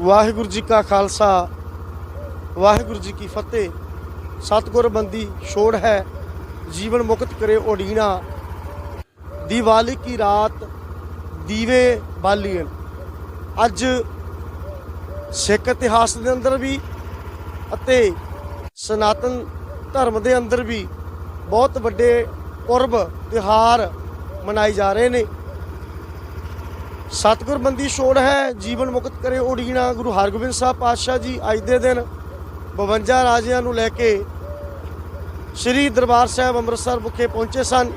ਵਾਹਿਗੁਰੂ ਜੀ ਕਾ ਖਾਲਸਾ, ਵਾਹਿਗੁਰੂ ਜੀ ਕੀ ਫਤਿਹ। ਸਤਿਗੁਰ ਬੰਦੀ ਛੋੜ ਹੈ, ਜੀਵਨ ਮੁਕਤ ਕਰੇ ਓਡੀਣਾ ਦੀਵਾਲੀ ਕੀ ਰਾਤ ਦੀਵੇ ਬਾਲੀਨ ਅੱਜ ਸਿੱਖ ਇਤਿਹਾਸ ਦੇ ਅੰਦਰ ਵੀ ਅਤੇ ਸਨਾਤਨ ਧਰਮ ਦੇ ਅੰਦਰ ਵੀ ਬਹੁਤ ਵੱਡੇ ਪੁਰਬ ਤਿਹਾਰ ਮਨਾਏ ਜਾ ਰਹੇ ਨੇ। ਸਤਿਗੁਰ ਬੰਦੀ ਛੋੜ ਹੈ, ਜੀਵਨ ਮੁਕਤ ਕਰੇ ਉਡੀਣਾ। ਗੁਰੂ ਹਰਗੋਬਿੰਦ ਸਾਹਿਬ ਪਾਤਸ਼ਾਹ ਜੀ ਅੱਜ ਦੇ ਦਿਨ 52 ਰਾਜਿਆਂ ਨੂੰ ਲੈ ਕੇ ਸ੍ਰੀ ਦਰਬਾਰ ਸਾਹਿਬ ਅੰਮ੍ਰਿਤਸਰ ਵਿਖੇ ਪਹੁੰਚੇ ਸਨ,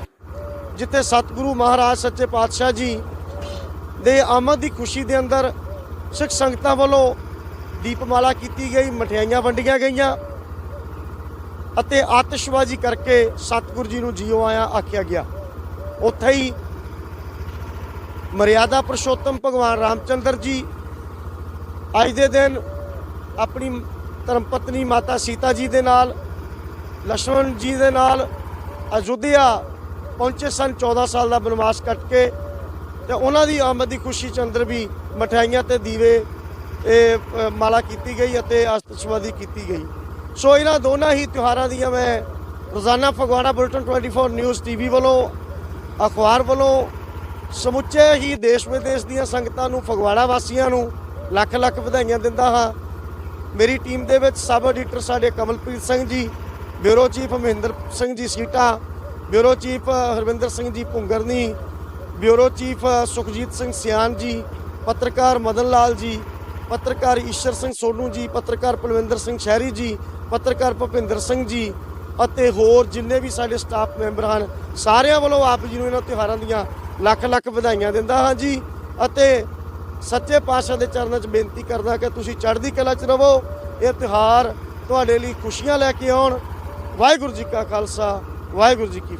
ਜਿੱਥੇ ਸਤਿਗੁਰੂ ਮਹਾਰਾਜ ਸੱਚੇ ਪਾਤਸ਼ਾਹ ਜੀ ਦੇ ਆਮਦ ਦੀ ਖੁਸ਼ੀ ਦੇ ਅੰਦਰ ਸਿੱਖ ਸੰਗਤਾਂ ਵੱਲੋਂ ਦੀਪਮਾਲਾ ਕੀਤੀ ਗਈ, ਮਠਿਆਈਆਂ ਵੰਡੀਆਂ ਗਈਆਂ ਅਤੇ ਆਤਿਸ਼ਬਾਜ਼ੀ ਕਰਕੇ ਸਤਿਗੁਰੂ ਜੀ ਨੂੰ ਜੀਓ ਆਇਆ ਆਖਿਆ ਗਿਆ। ਉੱਥੇ ਹੀ ਮਰਿਆਦਾ ਪੁਰਸ਼ੋਤਮ ਭਗਵਾਨ ਰਾਮਚੰਦਰ ਜੀ ਅੱਜ ਦੇ ਦਿਨ ਆਪਣੀ ਧਰਮ ਪਤਨੀ ਮਾਤਾ ਸੀਤਾ ਜੀ ਦੇ ਨਾਲ ਲక్ష్మణ ਜੀ ਦੇ ਨਾਲ ਅਯੁੱਧਿਆ ਪਹੁੰਚੇ ਸਨ 14 ਸਾਲ ਦਾ ਬਨਵਾਸ ਕੱਟ ਕੇ ਤੇ ਉਹਨਾਂ ਦੀ ਆਮਦ ਦੀ ਖੁਸ਼ੀ ਚ ਅੰਦਰ ਵੀ ਮਠਿਆਈਆਂ ਤੇ ਦੀਵੇ ਇਹ ਮਾਲਾ ਕੀਤੀ ਗਈ ਅਤੇ ਅਸਤਸ਼ਵਾਦੀ ਕੀਤੀ ਗਈ। ਸੋ ਇਹਨਾਂ ਦੋਨਾਂ ਹੀ ਤਿਉਹਾਰਾਂ ਦੀਆਂ ਮੈਂ ਰੋਜ਼ਾਨਾ ਫਗਵਾੜਾ ਬੁਲਟਨ 24 ਨਿਊਜ਼ ਟੀਵੀ ਵੱਲੋਂ, ਅਖਬਾਰ ਵੱਲੋਂ ਸਮੁੱਚੇ ਹੀ ਦੇਸ਼ ਵਿਦੇਸ਼ ਦੀਆਂ ਸੰਗਤਾਂ ਨੂੰ, ਫਗਵਾੜਾ ਵਾਸੀਆਂ ਨੂੰ ਲੱਖ ਲੱਖ ਵਧਾਈਆਂ ਦਿੰਦਾ ਹਾਂ। ਮੇਰੀ ਟੀਮ ਦੇ ਵਿੱਚ ਸਬ ਐਡੀਟਰ ਸਾਡੇ Kamalpreet Singh ji, bureau chief Mahinder Singh ji ਸੀਟਾ, bureau chief Harvinder Singh ji Bhungarni, bureau chief Sukhjit Singh Sian ji, ਪੱਤਰਕਾਰ ਮਦਨ ਲਾਲ ਜੀ, ਪੱਤਰਕਾਰ ਈਸ਼ਰ ਸਿੰਘ ਸੋਨੂ ਜੀ, ਪੱਤਰਕਾਰ ਪਲਵਿੰਦਰ ਸਿੰਘ ਸ਼ਹਿਰੀ ਜੀ, ਪੱਤਰਕਾਰ ਭੁਪਿੰਦਰ ਸਿੰਘ ਜੀ ਅਤੇ ਹੋਰ ਜਿੰਨੇ ਵੀ ਸਾਡੇ ਸਟਾਫ ਮੈਂਬਰ ਹਨ, ਸਾਰਿਆਂ ਵੱਲੋਂ ਆਪ ਜੀ ਨੂੰ ਇਹਨਾਂ ਤਿਉਹਾਰਾਂ ਦੀਆਂ ਲੱਖ ਲੱਖ ਵਧਾਈਆਂ ਦਿੰਦਾ ਹਾਂ ਜੀ ਅਤੇ ਸੱਚੇ ਪਾਤਸ਼ਾਹ ਦੇ ਚਰਨਾਂ 'ਚ ਬੇਨਤੀ ਕਰਦਾ ਕਿ ਤੁਸੀਂ ਚੜ੍ਹਦੀ ਕਲਾ 'ਚ ਰਹੋ, ਇਹ ਤਿਉਹਾਰ ਤੁਹਾਡੇ ਲਈ ਖੁਸ਼ੀਆਂ ਲੈ ਕੇ ਆਉਣ। ਵਾਹਿਗੁਰੂ ਜੀ ਕਾ ਖਾਲਸਾ, ਵਾਹਿਗੁਰੂ ਜੀ ਕੀ